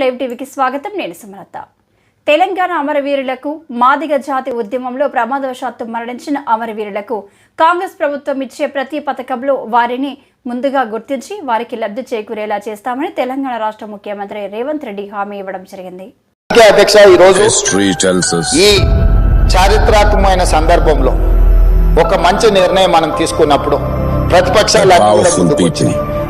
Live టీవీకి స్వాగతం. నేను సుమలత. తెలంగాణ అమరవీరులకు మాదిగ జాతి ఉద్యమంలో ప్రమాదవశాత్తు మరణించిన అమరవీరులకు కాంగ్రెస్ ప్రభుత్వం ఇచ్చే ప్రతి పథకంలో వారిని ముందుగా గుర్తించి వారికి లబ్ధి చేకూరేలా చేస్తామని తెలంగాణ రాష్ట్ర ముఖ్యమంత్రి రేవంత్ రెడ్డి హామీ ఇవ్వడం జరిగింది. ఈ చారిత్రాత్మకమైన సందర్భంలో ఒక మంచి నిర్ణయం మనం తీసుకున్నప్పుడు ప్రతిపక్షాలు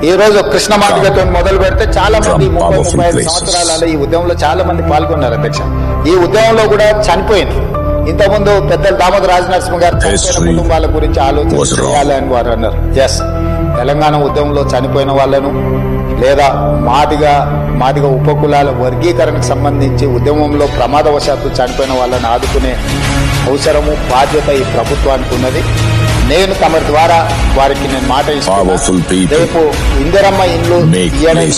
ఈ రోజు కృష్ణ మాదిగతో మొదలు పెడితే చాలా మంది ముప్పై ముప్పై ఐదు. సంవత్సరాలలో ఈ ఉద్యమంలో చాలా మంది పాల్గొన్నారు అధ్యక్ష. ఈ ఉద్యమంలో కూడా చనిపోయింది ఇంతకుముందు పెద్దలు దామోదర రాజనరసింహ గారు చనిపోయిన కుటుంబాల గురించి ఆలోచన. చేయాలని వారు అన్నారు. ఎస్ తెలంగాణ ఉద్యమంలో చనిపోయిన వాళ్ళను లేదా మాదిగా మాదిగా ఉపకులాల వర్గీకరణకు సంబంధించి ఉద్యమంలో ప్రమాదవశాత్తు చనిపోయిన వాళ్ళని ఆదుకునే అవసరము బాధ్యత ఈ ప్రభుత్వానికి ఉన్నది. నేను తమ ద్వారా వారికి నేను మాట. రేపు ఇందిరమ్మ ఇండ్లు.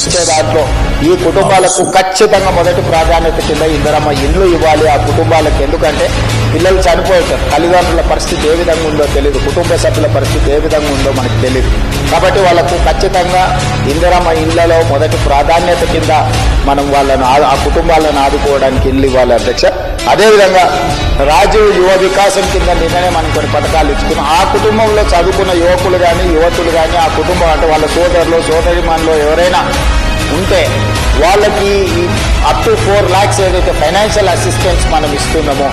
ఇచ్చే దాంట్లో ఈ కుటుంబాలకు. ఖచ్చితంగా మొదటి ప్రాధాన్యత కింద ఇందిరమ్మ ఇండ్లు ఇవ్వాలి ఆ కుటుంబాలకు ఎందుకంటే పిల్లలు చనిపోతారు తల్లిదండ్రుల పరిస్థితి ఏ విధంగా ఉందో తెలియదు కుటుంబ సభ్యుల పరిస్థితి ఏ విధంగా ఉందో మనకు తెలియదు కాబట్టి వాళ్ళకు ఖచ్చితంగా ఇందిరమ్మ ఇండ్లలో మొదటి ప్రాధాన్యత కింద మనం వాళ్ళను ఆ- ఆ కుటుంబాలను ఆదుకోవడానికి ఇల్లు ఇవ్వాలి అధ్యక్ష అదేవిధంగా రాజీవ్ యువ వికాసం కింద నిన్ననే మనం కొన్ని పథకాలు ఇచ్చుకున్నాం. ఆ కుటుంబంలో చదువుకున్న యువకులు కానీ యువతులు కానీ ఆ కుటుంబం అంటే వాళ్ళ సోదరులు సోదరిమానులు ఎవరైనా ఉంటే వాళ్ళకి అప్ టు ఫోర్ ల్యాక్స్ ఏదైతే ఫైనాన్షియల్ అసిస్టెన్స్ మనం ఇస్తున్నామో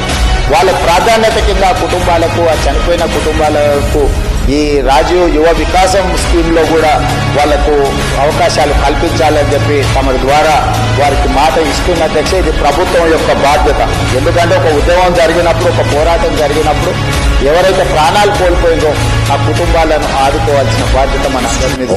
వాళ్ళ ప్రాధాన్యత కింద ఆ కుటుంబాలకు ఆ చనిపోయిన కుటుంబాలకు ఈ రాజీవ్ యువ వికాసం స్కీమ్లో కూడా వాళ్ళకు అవకాశాలు కల్పించాలని చెప్పి తమ ద్వారా వారికి మాట ఇస్తున్న అధ్యక్ష ఇది ప్రభుత్వం యొక్క బాధ్యత. ఎందుకంటే ఒక ఉద్యమం జరిగినప్పుడు ఒక పోరాటం జరిగినప్పుడు ఎవరైతే ప్రాణాలు కోల్పోయిందో ఆ కుటుంబాలను ఆదుకోవాల్సిన బాధ్యత మన అందరి మీద